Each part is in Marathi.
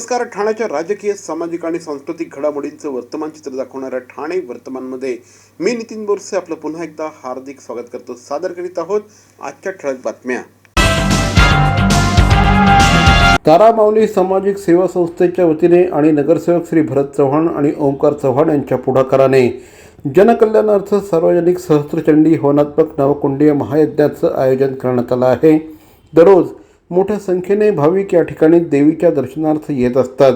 नमस्कार ठाण्याच्या राजकीय सामाजिक आणि सांस्कृतिक घडामोडींचं वर्तमान चित्र दाखवणाऱ्या ठाणे वर्तमानमध्ये मी नितीन बोरसे आपलं पुन्हा एकदा हार्दिक स्वागत करतो. सादर करीत आहोत आजच्या ठळक बातम्या. तारामाऊली सामाजिक सेवा संस्थेच्या वतीने आणि नगरसेवक श्री भरत चव्हाण आणि ओंकार चव्हाण यांच्या पुढाकाराने जनकल्याणार्थ सार्वजनिक सहस्त्रचंडी हवनात्मक नवकुंडीय महायज्ञाचं आयोजन करण्यात आलं आहे. दररोज मोठ्या संख्येने भाविक या ठिकाणी देवीच्या दर्शनार्थ येत असतात.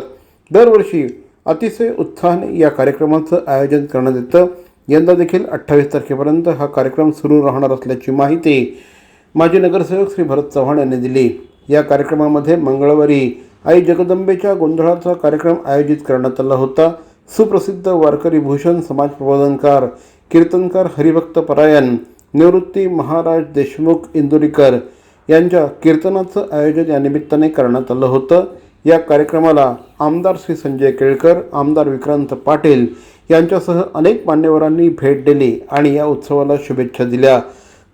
दरवर्षी अतिशय उत्साहाने या कार्यक्रमाचं आयोजन करण्यात येतं. यंदा देखील अठ्ठावीस तारखेपर्यंत हा कार्यक्रम सुरू राहणार असल्याची माहिती माजी नगरसेवक श्री भरत चव्हाण यांनी दिली. या कार्यक्रमामध्ये मंगळवारी आई जगदंबेच्या गोंधळाचा कार्यक्रम आयोजित करण्यात आला होता. सुप्रसिद्ध वारकरी भूषण समाज प्रबोधनकार कीर्तनकार हरिभक्त परायण निवृत्ती महाराज देशमुख इंदुरीकर यांच्या कीर्तनाचं आयोजन या निमित्ताने करण्यात आलं होतं. या कार्यक्रमाला आमदार श्री संजय केळकर आमदार विक्रांत पाटील यांच्यासह अनेक मान्यवरांनी भेट दिली आणि या उत्सवाला शुभेच्छा दिल्या.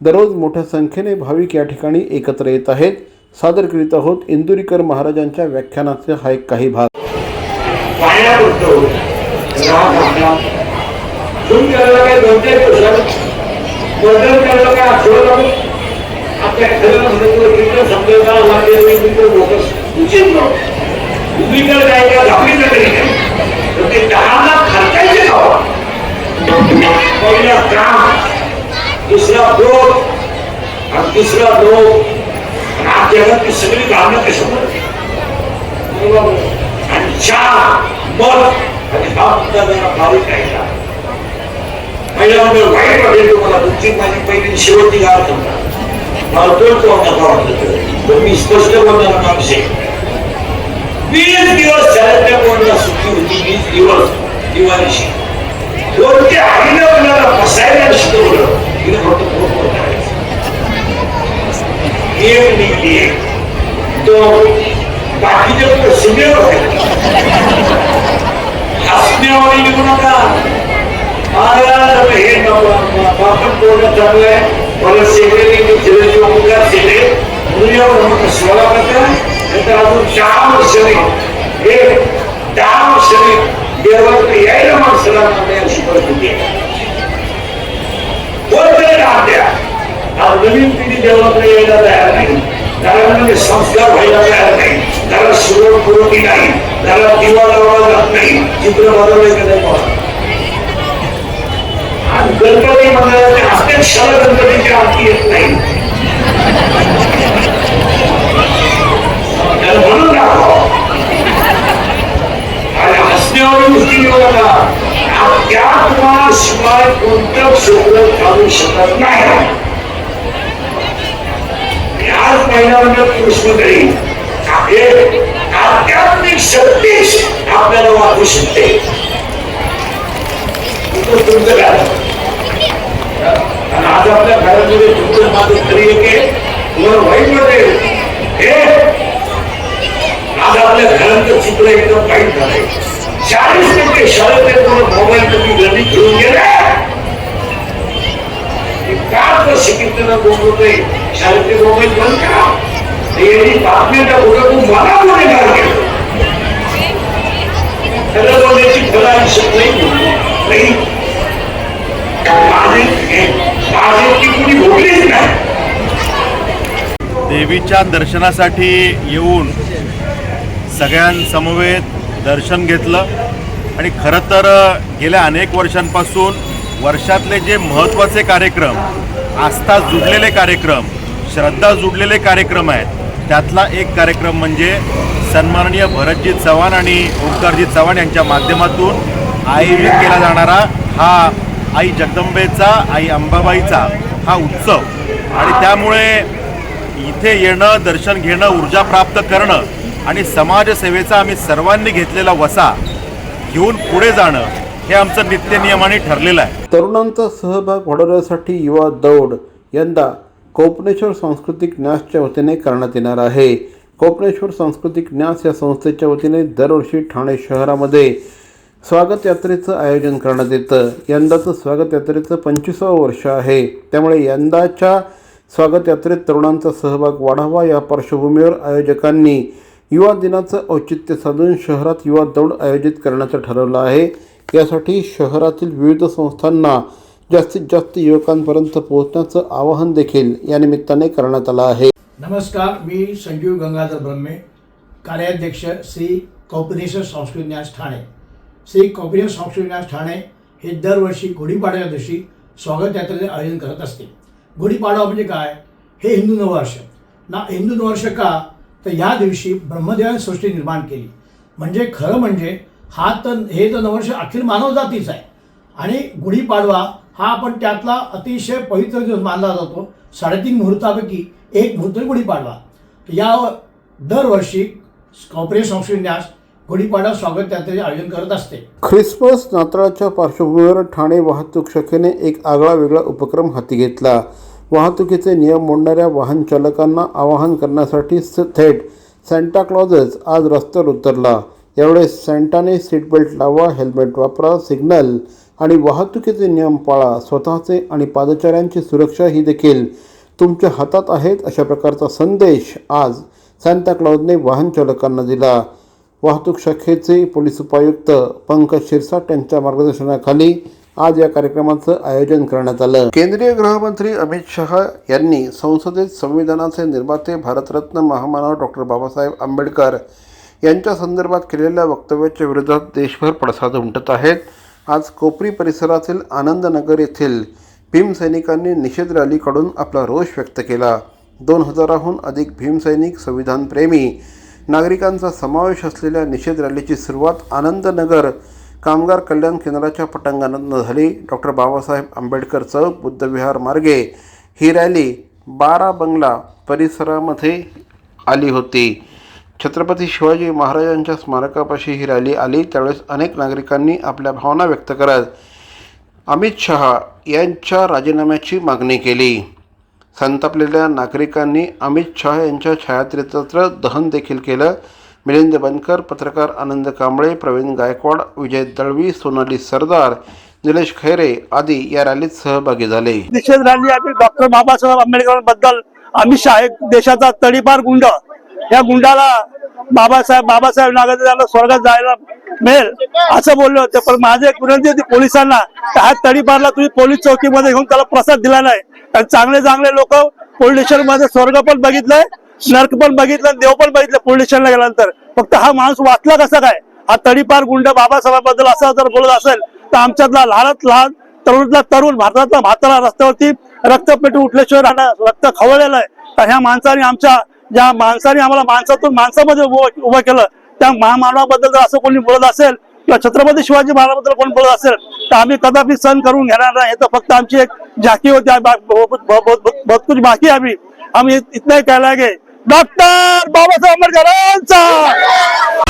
दररोज मोठ्या संख्येने भाविक या ठिकाणी एकत्र येत आहेत. सादर करीत आहोत इंदुरीकर महाराजांच्या व्याख्यानाचा हा एक काही भाग. काय पहिला त्रास दुसरा क्रोध आणि तिसरा लोक आज सगळी गाणं कशामुळे? आणि चार मग आणि हा मुद्दा जरा बारीक राहिला. वाईट वाटेल तुम्हाला. तुमची माझी पहिली गाव समजा मला दोन तो नका वाटलं तर मी स्पष्ट बोलणार माणूस आहे वीस दिवस झाले त्या कोणाला सुट्टी होती वीस दिवस दिवाळीशी दोन ते आईनं आपल्याला बसायला शिकवलं तिने फक्त बरोबर करायचं एक निघली एक तो बाकीचे लोक सिनेवर आहेत हसण्यावारी निघू नका महाराज हे बापन बोलणं चालू आहे मला सेक्रेटरी चिरंजीव ओंकार सेने दुनियावर म्हणून सेवा करता नंतर अजून दहा वर्ष हे दहा वर्ष देवाला यायला माणसाला अशी परिस्थिती आहे कोणतरी राहत द्या आज नवीन पिढी देवाकडे यायला तयार नाही घरामध्ये संस्कार व्हायला तयार नाही त्याला सुरत पुरवली नाही गणपती मंडळाच्या अध्यक्षाला गणपतीची आरती येत नाही त्याला म्हणून दाखवा आणि हसण्यावर गोष्टी घेऊ नका अध्यात्माशिवाय कोणतं क्षेत्र चालू शकत नाही आज महिन्यामध्ये पुरुषमंडळी आपले आध्यात्मिक शक्तीच आपल्याला वाटू शकते इथं तुमचं काय आणि आज आपल्या घरामध्ये तुमचं माझं तरी एक आहे तुम्हाला वाईट वाटेल हे आज आपल्या घराचं चित्र एकदम वाईट झालंय चाळीस टक्के शाळेतले मुलं मोबाईल कधी गणी घेऊन गेले का शिकितना बोलतोय शाळेतले मोबाईल बंद करा यांनी बातम्याच्या पुढे तू मला गुन्हेगार देवीच्या दर्शनासाठी येऊन सगळ्यांसमवेत दर्शन घेतलं. आणि खरं तर गेल्या अनेक वर्षांपासून वर्षातले जे महत्त्वाचे कार्यक्रम आस्था जुडलेले कार्यक्रम श्रद्धा जुडलेले कार्यक्रम आहेत त्यातला एक कार्यक्रम म्हणजे सन्माननीय भरतजी चव्हाण आणि ओंकारजी चव्हाण यांच्या माध्यमातून आयोजित केला जाणारा हा आई जगदंबेचा आई अंबाबाईचा हा उत्सव. आणि त्यामुळे इथे येणं दर्शन घेणं ऊर्जा प्राप्त करणं आणि समाजसेवेचा आम्ही सर्वांनी घेतलेला वसा घेऊन पुढे जाणं हे आमचं नित्यनियमाने ठरलेलं आहे. तरुणांचा सहभाग वाढवण्यासाठी युवा दौड यंदा कोपनेश्वर सांस्कृतिक न्यासच्या वतीने करण्यात येणार आहे. कोपनेश्वर सांस्कृतिक न्यास या संस्थेच्या वतीने दरवर्षी ठाणे शहरामध्ये स्वागत यात्रेचं आयोजन करण्यात येतं. यंदाचं स्वागत यात्रेचं पंचवीसावं वर्ष आहे. त्यामुळे यंदाच्या स्वागत यात्रेत तरुणांचा सहभाग वाढावा या पार्श्वभूमीवर आयोजकांनी युवा दिनाचं औचित्य साधून शहरात युवा दौड आयोजित करण्याचं ठरवलं आहे. यासाठी शहरातील विविध संस्थांना जास्तीत जास्त युवकांपर्यंत पोहोचण्याचं आवाहन देखील या निमित्ताने करण्यात आलं आहे. नमस्कार मी संजीव गंगाधर ब्रह्मे कार्याध्यक्ष श्री कौपदेश्वर संस्कृत न्यास ठाणे. श्री कौपदेश्वर संस्कृत ठाणे हे दरवर्षी गुढीपाडव्या दिवशी स्वागत यात्रेचे आयोजन करत असते. गुढीपाडवा म्हणजे काय? हे हिंदू नववर्ष. ना हिंदू नववर्ष का? तर या दिवशी ब्रह्मदेवाने सृष्टी निर्माण केली. म्हणजे खरं म्हणजे हा तर हे तर नववर्ष अखिल मानवजातीच आहे. आणि गुढीपाडवा हा आपण त्यातला अतिशय पवित्र दिवस मानला जातो. साडेतीन मुहूर्तापैकी एक मुहूर्त गुढीपाडवा. या दरवर्षी कॉपरेट संस्कृती गुढीपाडा स्वागत यात्रेचे आयोजन करत असते. ख्रिसमस नाताळाच्या पार्श्वभूमीवर ठाणे वाहतूक शाखेने एक आगळा वेगळा उपक्रम हाती घेतला. वाहतुकीचे नियम मोडणाऱ्या वाहन चालकांना आवाहन करण्यासाठी स- थेट सँटा क्लॉजच आज रस्त्यावर उतरला. यावेळेस सँटाने सीट बेल्ट लावा हेल्मेट वापरा सिग्नल आणि वाहतुकीचे नियम पाळा स्वतःचे आणि पादचाऱ्यांची सुरक्षा ही देखील तुमच्या हातात आहेत अशा प्रकारचा संदेश आज सँताक्लॉजने वाहन चालकांना दिला. वाहतूक शाखेचे पोलीस उपायुक्त पंकज शिरसाट यांच्या मार्गदर्शनाखाली आज या कार्यक्रमाचं आयोजन करण्यात आलं. केंद्रीय गृहमंत्री अमित शहा यांनी संसदेत संविधानाचे निर्माते भारतरत्न महामानव डॉक्टर बाबासाहेब आंबेडकर यांच्या संदर्भात केलेल्या वक्तव्याच्या विरोधात देशभर पडसाद उमटत आहेत. आज कोपरी परिसरातील आनंदनगर येथील भीमसैनिकांनी निषेध रॅली काढून आपला रोष व्यक्त केला. दोन हजाराहून अधिक भीमसैनिक संविधानप्रेमी नागरिकांचा समावेश असलेल्या निषेध रॅलीची सुरुवात आनंदनगर कामगार कल्याण केंद्राच्या पटांगणातून झाली. डॉक्टर बाबासाहेब आंबेडकर चौक बुद्धविहार मार्गे ही रॅली बारा बंगला परिसरामध्ये आली होती. छत्रपती शिवाजी महाराजांच्या स्मारकापाशी ही रॅली आली. त्यावेळेस अनेक नागरिकांनी आपल्या भावना व्यक्त करत अमित शहा यांच्या राजीनाम्याची मागणी केली. संतापलेल्या नागरिकांनी अमित शहा यांच्या छायाचित्राचं दहन देखील केलं. मिलिंद बनकर पत्रकार आनंद कांबळे प्रवीण गायकवाड विजय दळवी सोनाली सरदार निलेश खैरे आदी या रॅलीत सहभागी झाले. निषेध रॅली आम्ही डॉक्टर बाबासाहेब आंबेडकरांबद्दल अमित शहा एक देशाचा तडीपार गुंड. या गुंडाला बाबासाहेब बाबासाहेब नागरिक स्वर्गात जायला मिळेल असं बोलले होते. पण माझी एक विनंती होती पोलिसांना हा तडीपारला तुम्ही पोलीस चौकीमध्ये घेऊन त्याला प्रसाद दिला नाही. कारण चांगले चांगले लोक पोलीस स्टेशनमध्ये स्वर्ग पण बघितलंय नर्क पण बघितलं देव पण बघितलं पोलीस स्टेशनला गेल्यानंतर. फक्त हा माणूस वाचला कसा काय? हा तडीपार गुंड बाबासाहेबांबद्दल असं जर बोलत असेल तर आमच्यातला लहानात लहान तरुणातला तरुण भारतातला म्हातारा रस्त्यावरती रक्तपेटू उठल्याशिवाय राहणार रक्त खवळलेलं आहे. तर ह्या माणसाने आमच्या ज्या माणसाने आम्हाला माणसातून माणसामध्ये उभं उभं केलं. त्या महामानवाबद्दल जर असं कोणी बोलत असेल किंवा छत्रपती शिवाजी महाराजांबद्दल कोण बोलत असेल तर आम्ही कदापि सहन करून घेणार नाही. हे तर फक्त आमची एक झाकी होती. बहुत कुछ बाकी आम्ही. आम्ही इतना काय गे डॉक्टर बाबासाहेब आंबेडकरांचा!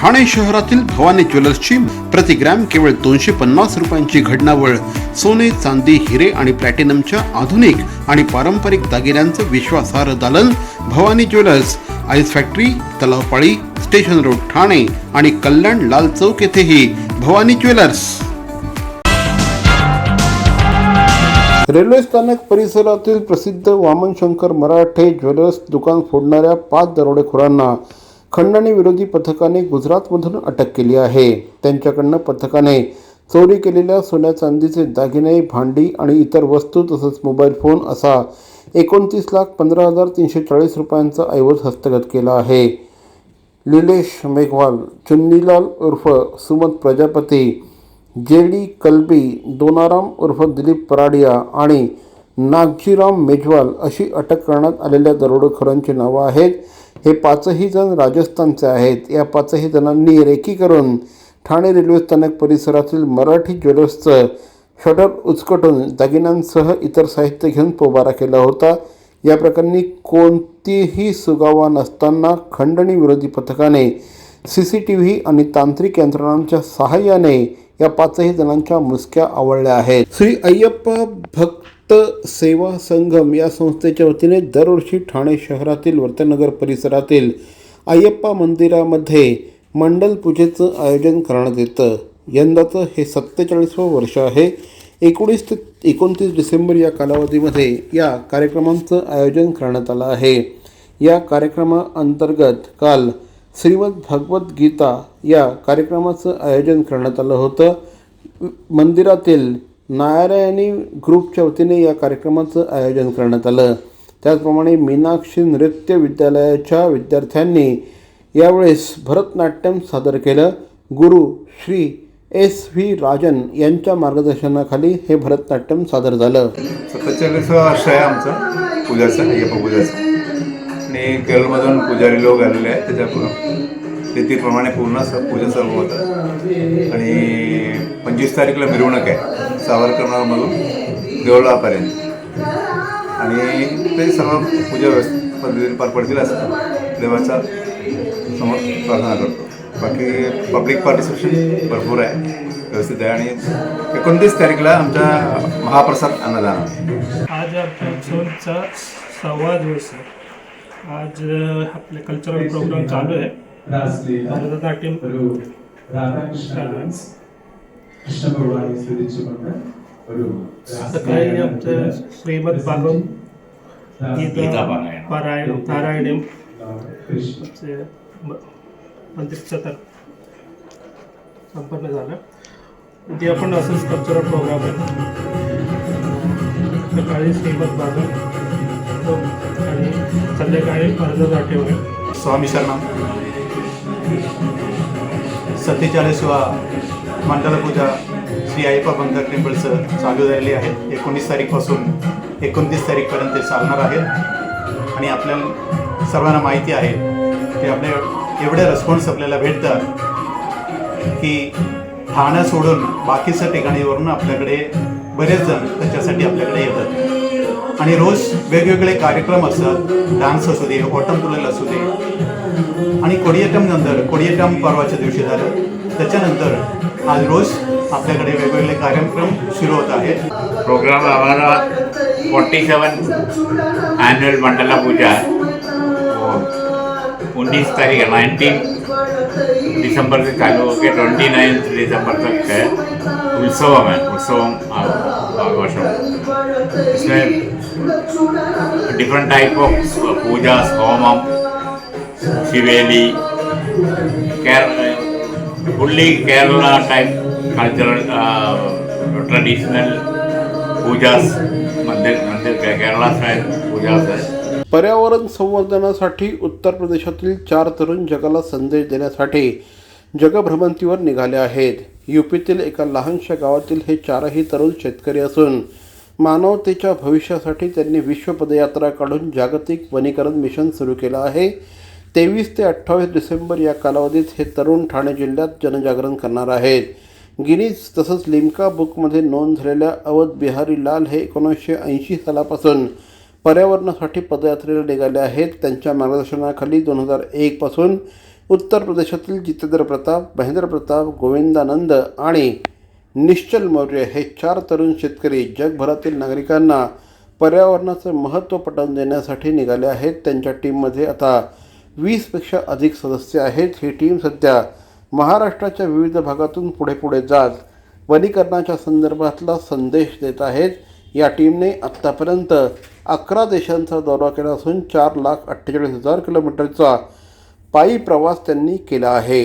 Thane शहरातील भवानी ज्वेलर्सची प्रतिग्रॅम केवळ दोनशे पन्नास रुपयांची घडणावळ सोने चांदी हिरे आणि प्लॅटिनमच्या आधुनिक आणि पारंपरिक दागिन्यांचं विश्वासार्ह दालन Bhavani jewellers ice factory Talavpali station road Thane आणि कल्याण लाल चौक येथेही भवानी ज्वेलर्स. रेल्वे स्थानक परिसरातील प्रसिद्ध वामन शंकर मराठे ज्वेलर्स दुकान फोडणाऱ्या पाच दरोडेखोरांना खंडणी विरोधी पथकाने गुजरातमधून अटक केली आहे. त्यांच्याकडनं पथकाने चोरी केलेल्या सोन्या चांदीचे दागिने भांडी आणि इतर वस्तू तसंच मोबाईल फोन असा एकोणतीस लाख पंधरा हजार तीनशे चाळीस रुपयांचा ऐवज हस्तगत केला आहे. लिलेश मेघवाल चुन्नीलाल उर्फ सुमत प्रजापती जे डी कलबी दोनाराम उर्फ दिलीप पराडिया आणि नागजीराम मेजवाल अशी अटक करण्यात आलेल्या दरोडेखोरांची नावं आहेत. हे पाचही जण राजस्थानचे आहेत. या पाचही जणांनी रेकी करून ठाणे रेल्वे स्थानक परिसरातील मराठी ज्वेलर्सचं शटर उचकटून दागिन्यांसह इतर साहित्य घेऊन पोबारा केला होता. या प्रकरणी कोणतीही सुगावा नसताना खंडणी विरोधी पथकाने सी सी टी व्ही आणि तांत्रिक यंत्रणांच्या सहाय्याने या पाचही जणांच्या मुसक्या आवळल्या आहेत. श्री अय्यप्पा भक्त सेवा संघम या संस्थेच्या वतीने दरवर्षी ठाणे शहरातील वर्तनगर परिसरातील अय्यप्पा मंदिरामध्ये मंडल पूजेचं आयोजन करण्यात येतं. यंदाचं हे सत्तेचाळीसवं वर्ष आहे. एकोणीस ते एकोणतीस डिसेंबर या कालावधीमध्ये या कार्यक्रमांचं आयोजन करण्यात आलं आहे. या कार्यक्रमाअंतर्गत काल श्रीमद भगवत गीता या कार्यक्रमाचं आयोजन करण्यात आलं होतं. मंदिरातील नारायणी ग्रुपच्या वतीने या कार्यक्रमाचं आयोजन करण्यात आलं. त्याचप्रमाणे मीनाक्षी नृत्य विद्यालयाच्या विद्यार्थ्यांनी यावेळेस भरतनाट्यम सादर केलं. गुरु श्री एस व्ही राजन यांच्या मार्गदर्शनाखाली हे भरतनाट्यम सादर झालं. सत्तेचाळीसवं वर्ष आहे आमचं पूजाचं अय्यप्पा पूजाचं. आणि केरळमधून पुजारी लोक आलेले आहेत त्याच्या तिथीप्रमाणे पूर्ण स पूजा सर्व होतं. आणि पंचवीस तारीखला मिरवणूक आहे सावरकरमधून देवळापर्यंत. आणि ते सर्व पूजा व्यवस्थित पद्धतीने पार पडतील असं देवाचा समोर प्रार्थना करतो. बाकी पब्लिक पार्टिसिपेशन भरपूर आहे व्यवस्थित आहे. आणि एकोणतीस तारीखला आमचा महाप्रसाद अन्नदान. आज आपल्या सव्वा दिवस आहे. आज आपले कल्चरल प्रोग्राम चालू आहे. भरतनाट्यम चालू आहे सकाळी आमचं श्रीमद भागवत गीता पारायण नारायण मंदिरचं तर संपन्न झालं उद्या पण असंच कल्चरल प्रोग्राम आहे सकाळी श्रीमद भागवत आणि संध्याकाळी आहे स्वामी शरणम सत्तेचाळीसवा मंडल पूजा श्री आईपा बंधक टेम्पलचं चालू झालेली आहे. एकोणीस तारीखपासून एकोणतीस तारीखपर्यंत ते चालणार आहेत. आणि आपल्या सर्वांना माहिती आहे की आपले एवढे रिस्पॉन्स आपल्याला भेटतात की ठाणं सोडून बाकीच्या ठिकाणीवरून आपल्याकडे बरेच जण त्याच्यासाठी आपल्याकडे येतात. आणि रोज वेगवेगळे कार्यक्रम असतात. डान्स असू दे ऑटम तुलेल असू दे. आणि कोडियटम नंतर कोडियटम परवाच्या दिवशी झालं. त्याच्यानंतर आज रोज आपल्याकडे वेगवेगळे कार्यक्रम सुरू होत आहेत. प्रोग्राम आम्हाला forty seven annual Mandala Puja उन्नीस तारीख है नाइनटीन दिसंबर से चालू होकर ट्वेंटी नाइन्थ दिसंबर तक है. उत्सव है उत्सव आघोषम इसमें डिफरेंट टाइप ऑफ पूजा होमम शिवेली Kerala fully Kerala type cultural traditional pujas मंदिर मंदिर केरला स्टाइल पर्यावरण संवर्धनासाठी उत्तर प्रदेशातील चार तरुण जगाला संदेश देण्यासाठी जगभ्रमंतीवर निघाले आहेत. यूपीतील एका लहानशा गावातील हे चारही तरुण शेतकरी असून मानवतेच्या भविष्यासाठी त्यांनी विश्व पदयात्रा काढून जागतिक वनीकरण मिशन सुरू केलं आहे. तेवीस ते अठ्ठावीस डिसेंबर या कालावधीत हे तरुण ठाणे जिल्ह्यात जनजागरण करणार आहेत. गिनीज तसंच लिम्का बुकमध्ये नोंद झालेल्या अवध बिहारी लाल हे एकोणीसशे ऐंशी सालापासून पर्यावरणासाठी पदयात्रेला निघाले आहेत. त्यांच्या मार्गदर्शनाखाली दोन हजार एकपासून उत्तर प्रदेशातील जितेंद्र प्रताप महेंद्र प्रताप गोविंदानंद आणि निश्चल मौर्य हे चार तरुण शेतकरी जगभरातील नागरिकांना पर्यावरणाचं महत्त्व पटवून देण्यासाठी निघाले आहेत. त्यांच्या टीममध्ये आता वीसपेक्षा अधिक सदस्य आहेत. ही टीम सध्या महाराष्ट्राच्या विविध भागातून पुढे पुढे जात वनीकरणाच्या संदर्भातला संदेश देत आहेत. या टीमने आत्तापर्यंत अकरा देशांचा दौरा केला असून चार लाख अठ्ठेचाळीस हजार किलोमीटरचा पायी प्रवास त्यांनी केला आहे.